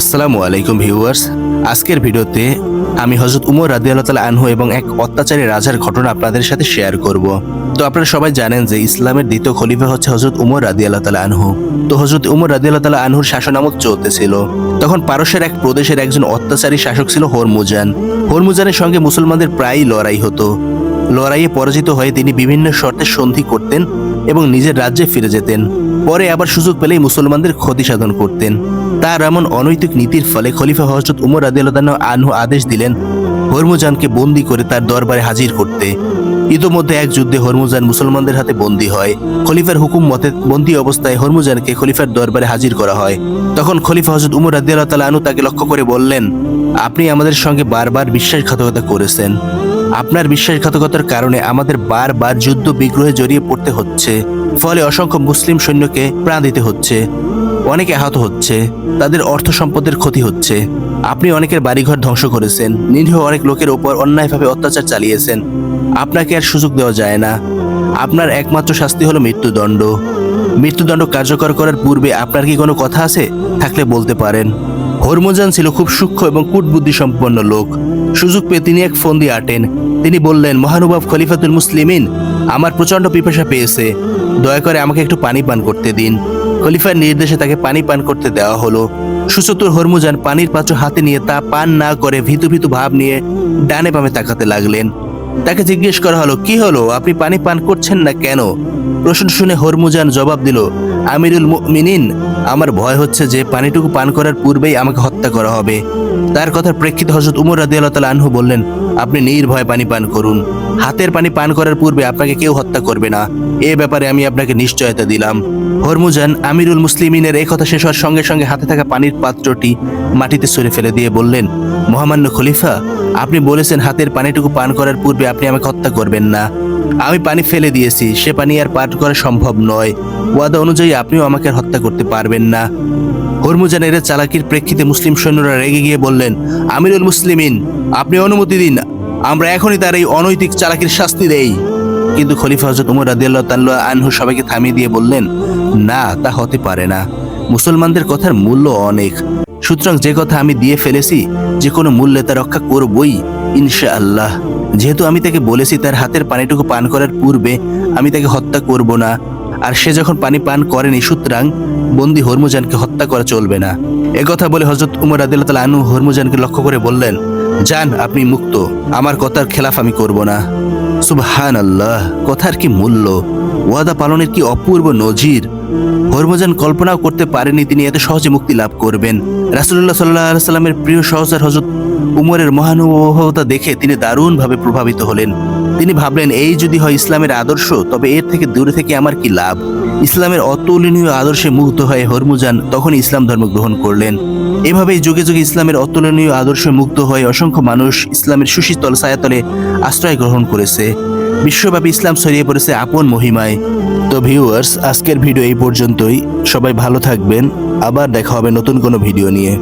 আসসালামু আলাইকুম ভিউয়ার্স। আজকের ভিডিওতে আমি হজরত উমর রাদি আল্লাহ আনহু এবং এক অত্যাচারী রাজার ঘটনা আপনাদের সাথে শেয়ার করব। তো আপনারা সবাই জানেন যে ইসলামের দ্বিতীয় খলিফা হচ্ছে হজরত উমর রাদি আল্লাহ আনহু। তো হজরত উমর রাদি আল্লাহ আনহুর শাসনামত চলতেছিল। তখন পারস্যের এক প্রদেশের একজন অত্যাচারী শাসক ছিল হরমুজান। হরমুজানের সঙ্গে মুসলমানদের প্রায়ই লড়াই হতো। লড়াইয়ে পরাজিত হয়ে তিনি বিভিন্ন শর্তে সন্ধি করতেন এবং নিজের রাজ্যে ফিরে যেতেন। পরে আবার সুযোগ পেলেই মুসলমানদের ক্ষতি সাধন করতেন। তার এমন অনৈতিক নীতির ফলে খলিফা হজরত উমর আদিয়াল্লাহ আনহু আদেশ দিলেন হরমুজানকে বন্দি করে তার দরবারে হাজির করতে। ইতোমধ্যে এক যুদ্ধে হরমুজান মুসলমানদের হাতে বন্দী হয়। খলিফার হুকুম মতে বন্দী অবস্থায় হরমুজানকে খলিফার দরবারে হাজির করা হয়। তখন খলিফা হজরত উমর আদিয়াল্লাহ তালা আনহু তাকে লক্ষ্য করে বললেন, আপনি আমাদের সঙ্গে বারবার বিশ্বাসঘাতকতা করেছেন। আপনার বিশ্বাসঘাতকতার কারণে আমাদের বারবার যুদ্ধ বিগ্রহে জড়িয়ে পড়তে হচ্ছে। ফলে অসংখ্য মুসলিম সৈন্যকে প্রাণ দিতে হচ্ছে। অনেকে আহত হচ্ছে, তাদের অর্থ সম্পদের ক্ষতি হচ্ছে। আপনি অনেকের বাড়িঘর ধ্বংস করেছেন, নিরীহ অনেক লোকের ওপর অন্যায়ভাবে অত্যাচার চালিয়েছেন। আপনাকে আর সুযোগ দেওয়া যায় না। আপনার একমাত্র শাস্তি হলো মৃত্যুদণ্ড। মৃত্যুদণ্ড কার্যকর করার পূর্বে আপনার কি কোনো কথা আছে? থাকলে বলতে পারেন। হরমোজান ছিল খুব সূক্ষ্ম এবং কূটবুদ্ধি সম্পন্ন লোক। সুযোগ পেয়ে তিনি এক ফোন দিয়ে আটেন। তিনি বললেন, মহানুভব খলিফাতুল মুসলিমিন, আমার প্রচণ্ড পিপাসা পেয়েছে। দয়া করে আমাকে একটু পানি পান করতে দিন। খলিফার নির্দেশে তাকে পানি পান করতে দেওয়া হলো। সুচতুর হরমুজান পানির পাত্র হাতে নিয়ে তা পান না করে ভীতু ভিতু ভাব নিয়ে ডানে বামে তাকাতে লাগলেন। তাকে জিজ্ঞেস করা হলো, কি হলো? আপনি পানি পান করছেন না কেন? প্রশ্ন শুনে হরমুজান জবাব দিল, আমিরুল মিনিন আমার ভয় হচ্ছে যে পানিটুকু পান করার পূর্বেই আমাকে হত্যা করা হবে। তার কথার প্রেক্ষিতে হজরত উমর রাদি আল্লাহ তালা আনহু বললেন, আপনি নির্ভয় পানি পান করুন। হাতের পানি পান করার পূর্বে আপনাকে কেউ হত্যা করবে না। এ ব্যাপারে আমি আপনাকে নিশ্চয়তা দিলাম। হরমুজান আমিরুল মুসলিমিনের এই কথা শেষ হওয়ার সঙ্গে সঙ্গে হাতে থাকা পানির পাত্রটি মাটিতে সরে ফেলে দিয়ে বললেন, মহামান্য খলিফা, আপনি বলেছেন হাতের পানিটুকু পান করার পূর্বে আপনি আমাকে হত্যা করবেন না। আমি পানি ফেলে দিয়েছি, সে পানি আর পান করা সম্ভব নয়। ওয়াদা অনুযায়ী আপনিও আমাকে হত্যা করতে পারবেন না। হরমুজানের চালাকির প্রেক্ষিতে মুসলিম সৈন্যরা রেগে গিয়ে বললেন, আমিরুল মুসলিমিন, আপনি অনুমতি দিন। আমরা এখনই তার এই অনৈতিক চালাকির শাস্তি দেই। কিন্তু খলিফা হজরত উমর রাদিয়াল্লাহ তাল্লাহ আনহু সবাইকে থামিয়ে দিয়ে বললেন, না, তা হতে পারে না। মুসলমানদের কথার মূল্য অনেক। সুতরাং যে কথা আমি দিয়ে ফেলেছি, যে কোনো মূল্যে তা রক্ষা করবই ইনশা আল্লাহ যেহেতু আমি তাকে বলেছি তার হাতের পানিটুকু পান করার পূর্বে আমি তাকে হত্যা করব না। আর সে যখন পানি পান করেনি, সুতরাং বন্দি হরমুজানকে হত্যা করা চলবে না। একথা বলে হজরত উমর আদিল্লাহ তালা আনু হরমুজানকে লক্ষ্য করে বললেন যান আপনি মুক্ত। আমার কথার খেলাফ আমি করব না। সুবহান আল্লাহ কথার কি মূল্য? ওয়াদা পালনের কি অপূর্ব নজির? হরমজান কল্পনাও করতে পারেনি তিনি, এত সহজে মুক্তি লাভ করবেন। রাসুল্লাহ সাল্লাহ সাল্লামের প্রিয় সহচার হজরত উমরের মহানুভবতা দেখে তিনি দারুণভাবে প্রভাবিত হলেন। তিনি ভাবলেন, এই যদি হয় ইসলামের আদর্শ, তবে এর থেকে দূরে থেকে আমার কি লাভ? ইসলামের অতুলনীয় আদর্শে মুগ্ধ হয়ে হরমুজান তখন ইসলাম ধর্ম গ্রহণ করলেন। এভাবেই যুগে যুগে ইসলামের অতুলনীয় আদর্শে মুগ্ধ হয়ে অসংখ্য মানুষ ইসলামের সুশীতল ছায়াতলে আশ্রয় গ্রহণ করেছে। বিশ্বব্যাপী ইসলাম ছড়িয়ে পড়েছে আপন মহিমায়। তো ভিউয়ার্স আজকের ভিডিও এই পর্যন্তই। সবাই ভালো থাকবেন। আবার দেখা হবে নতুন কোনো ভিডিও নিয়ে।